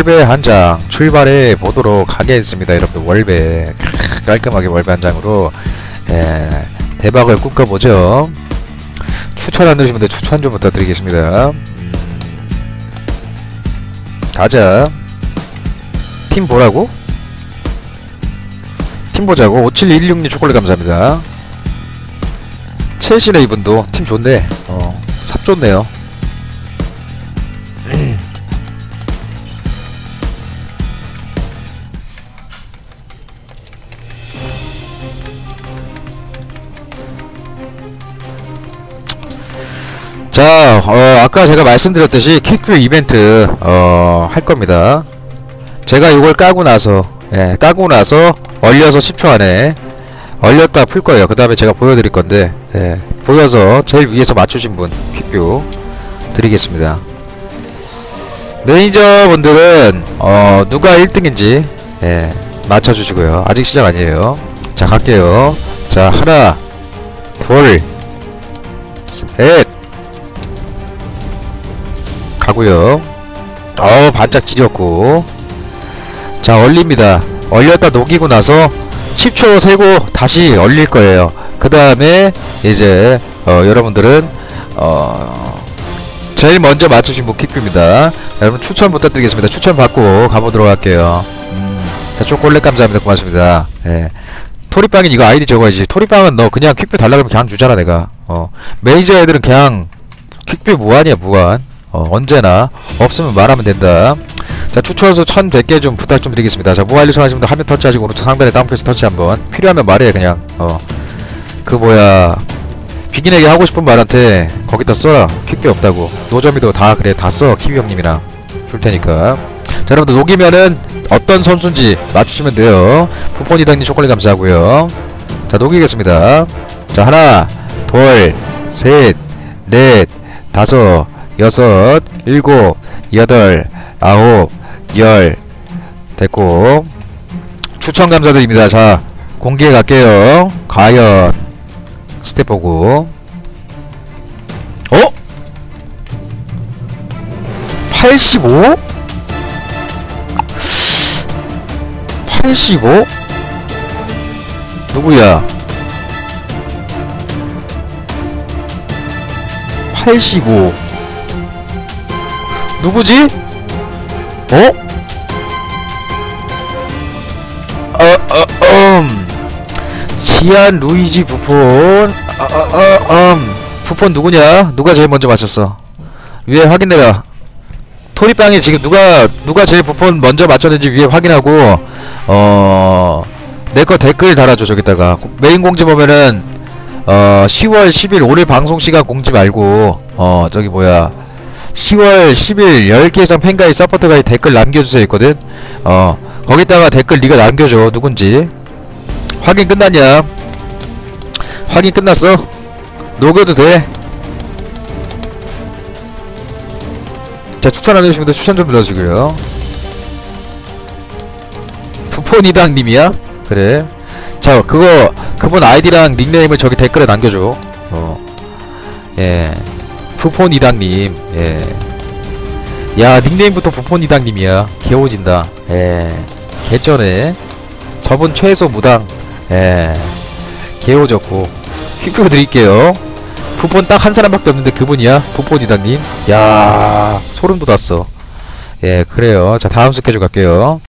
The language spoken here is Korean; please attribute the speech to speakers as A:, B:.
A: 월배 한 장 출발해 보도록 하겠습니다 여러분들. 월배. 크, 깔끔하게 월배 한 장으로 예, 대박을 꿈꿔보죠? 추천 안 분들 추천 좀 부탁드리겠습니다. 음, 가자. 팀 보라고? 팀 보자고. 57116님 초콜릿 감사합니다. 첼시네 이분도. 팀 좋네. 어, 삽 좋네요 자, 어, 아까 제가 말씀드렸듯이 퀵뷰 이벤트 어, 할 겁니다. 제가 이걸 까고 나서 예, 까고 나서 얼려서 10초 안에 얼렸다 풀 거예요. 그 다음에 제가 보여드릴 건데 예, 보여서 제일 위에서 맞추신 분 퀵뷰 드리겠습니다. 매니저분들은 어, 누가 1등인지 예, 맞춰주시고요. 아직 시작 아니에요. 자 갈게요. 자 하나, 둘, 셋. 가고요. 어 반짝 지렸고 자 얼립니다. 얼렸다 녹이고 나서 10초 세고 다시 얼릴 거예요. 그 다음에 이제 어, 여러분들은 어, 제일 먼저 맞추신 분 킥뷰입니다. 여러분 추천 부탁드리겠습니다. 추천 받고 가보도록 할게요. 음, 자 초콜릿 감사합니다. 고맙습니다. 예. 토리빵인 이거 아이디 적어야지. 토리빵은 너 그냥 퀵뷰 달라 그러면 그냥 주잖아 내가. 어 메이저 애들은 그냥 퀵뷰 무한이야 무한. 어, 언제나 없으면 말하면 된다. 자 추천서 1100개 좀 부탁 좀 드리겠습니다. 자 모바일 하시는 분들 화면 터치하시고 오른쪽 상단에 다운표시 터치 한번. 필요하면 말해 그냥. 어그 뭐야. 비긴에게 하고 싶은 말한테 거기다 써라. 퀵뷰 없다고. 노점이도 다 그래 다 써 키위 형님이랑 줄 테니까. 자 여러분들 녹이면은 어떤 선수인지 맞추시면 돼요. 푸포니 당님 초콜릿 감사하고요. 자 녹이겠습니다. 자 하나 둘셋넷 다섯 여섯, 일곱, 여덟, 아홉, 열 됐고 추천 감사드립니다. 자 공개해 갈게요. 과연 스텝 보고 어? 85? 85? 누구야? 85 누구지? 어? 어, 어, 음. 지안 루이지 부폰. 어, 어, 어, 음. 부폰 누구냐? 누가 제일 먼저 맞췄어? 위에 확인해라. 토리빵이 지금 누가 누가 제일 부폰 먼저 맞췄는지 위에 확인하고 어. 내 거 댓글 달아줘 저기다가 메인 공지 보면은 어 10월 10일 오늘 방송 시간 공지 말고 어 저기 뭐야 10월 10일 10개 이상 팬가이 서포터가이 댓글 남겨주세요 있거든. 어 거기다가 댓글 네가 남겨줘 누군지. 확인 끝났냐? 확인 끝났어? 녹여도 돼 자 추천 안 해주신 분들 추천 좀 눌러주고요. 푸포니당님이야? 그래. 자 그거 그분 아이디랑 닉네임을 저기 댓글에 남겨줘. 어 예 부폰 이당님 예. 야 닉네임부터 부폰 이당님이야. 개오진다. 예. 개쩌네. 저분 최소 무당. 예. 개오졌고. 휘표 드릴게요. 부폰 딱 한 사람밖에 없는데 그분이야? 부폰 이당님? 야 소름 돋았어. 예 그래요. 자 다음 스케줄 갈게요